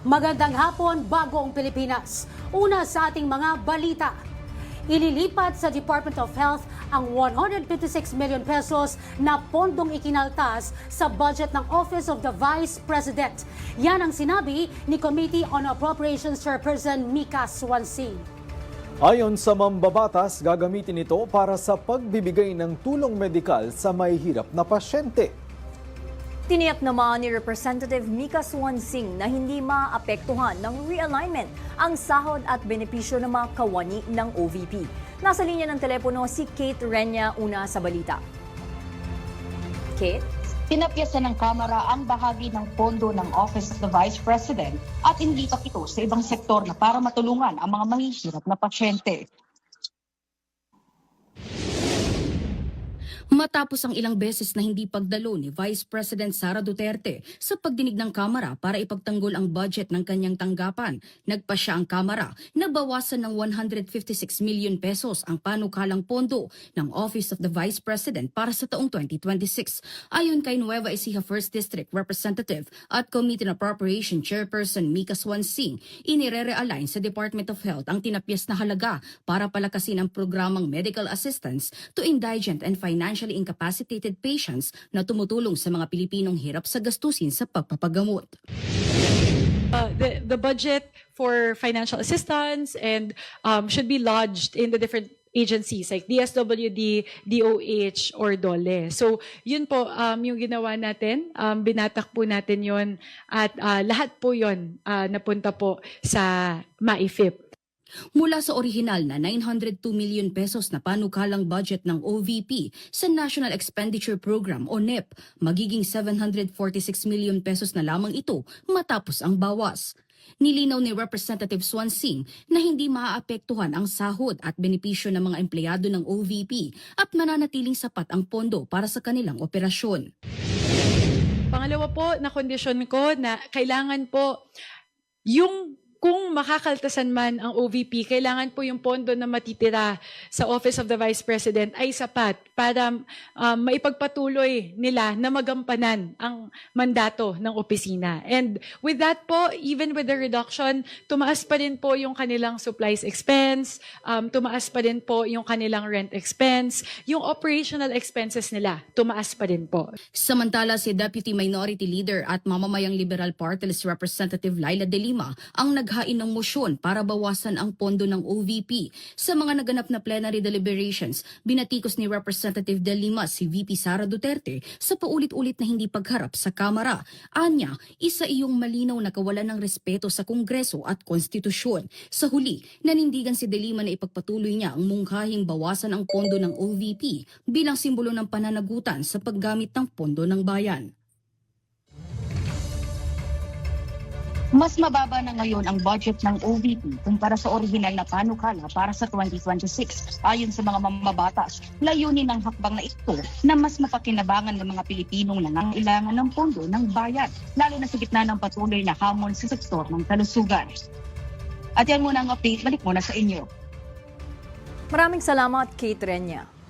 Magandang hapon, bagong Pilipinas. Una sa ating mga balita. Ililipat sa Department of Health ang 156 million pesos na pondong ikinaltas sa budget ng Office of the Vice President. Yan ang sinabi ni Committee on Appropriations Chairperson Mika Swansea. Ayon sa mambabatas, gagamitin ito para sa pagbibigay ng tulong medikal sa may hirap na pasyente. Tiniyak naman ni Representative Mika Swansing na hindi maapektuhan ng realignment ang sahod at benepisyo ng mga kawani ng OVP. Nasa linya ng telepono si Kate Renya una sa balita. Kate? Pinapyasan ng Kamara ang bahagi ng pondo ng Office of the Vice President at inilipat ito sa ibang sektor na para matulungan ang mga mahihirap na pasyente. Matapos ang ilang beses na hindi pagdalo ni Vice President Sara Duterte sa pagdinig ng Kamara para ipagtanggol ang budget ng kanyang tanggapan, nagpa siya ang Kamara na bawasan ng 156 million pesos ang panukalang pondo ng Office of the Vice President para sa taong 2026. Ayon kay Nueva Ecija 1st District Representative at Committee on Appropriation Chairperson Mika Swansing, inire-realign sa Department of Health ang tinapyas na halaga para palakasin ang programang medical assistance to indigent and financially incapacitated patients na tumutulong sa mga Pilipinong hirap sa gastusin sa pagpapagamot. uh, the the budget for financial assistance and um, should be lodged in the different agencies like DSWD, DOH, or DOLE. So, yun po um, yung ginawa natin. Um, binatak po natin yun at uh, lahat po yun uh, napunta po sa MAIFIP. Mula sa orihinal na 902 million pesos na panukalang budget ng OVP sa National Expenditure Program o NEP, magiging 746 million pesos na lamang ito matapos ang bawas. Nilinaw ni Representative Swansing na hindi maaapektuhan ang sahod at benepisyo ng mga empleyado ng OVP at mananatiling sapat ang pondo para sa kanilang operasyon. Pangalawa po na kondisyon ko na kailangan po yung kung makakaltasan man ang OVP, kailangan po yung pondo na matitira sa Office of the Vice President ay sapat para um, maipagpatuloy nila na magampanan ang mandato ng opisina. And with that po, even with the reduction, tumaas pa rin po yung kanilang supplies expense, um, tumaas pa rin po yung kanilang rent expense, yung operational expenses nila, tumaas pa rin po. Samantala si Deputy Minority Leader at Mamamayang Liberal Party List Representative Laila De Lima ang naghain ng motion para bawasan ang pondo ng OVP. Sa mga naganap na plenary deliberations, binatikos ni Representative De Lima si VP Sara Duterte sa paulit-ulit na hindi pagharap sa Kamara. Anya, isa iyong malinaw na kawalan ng respeto sa Kongreso at Konstitusyon. Sa huli, nanindigan si De Lima na ipagpatuloy niya ang mungkahing bawasan ang pondo ng OVP bilang simbolo ng pananagutan sa paggamit ng pondo ng bayan. Mas mababa na ngayon ang budget ng OVP kumpara sa original na panukala para sa 2026. Ayon sa mga mamabatas, layunin ng hakbang na ito na mas mapakinabangan ng mga Pilipinong nangangailangan ng pondo ng bayan, lalo na sa gitna ng patuloy na hamon sa sektor ng kalusugan. At yan muna ang update. Balik muna sa inyo. Maraming salamat, Kate Renya.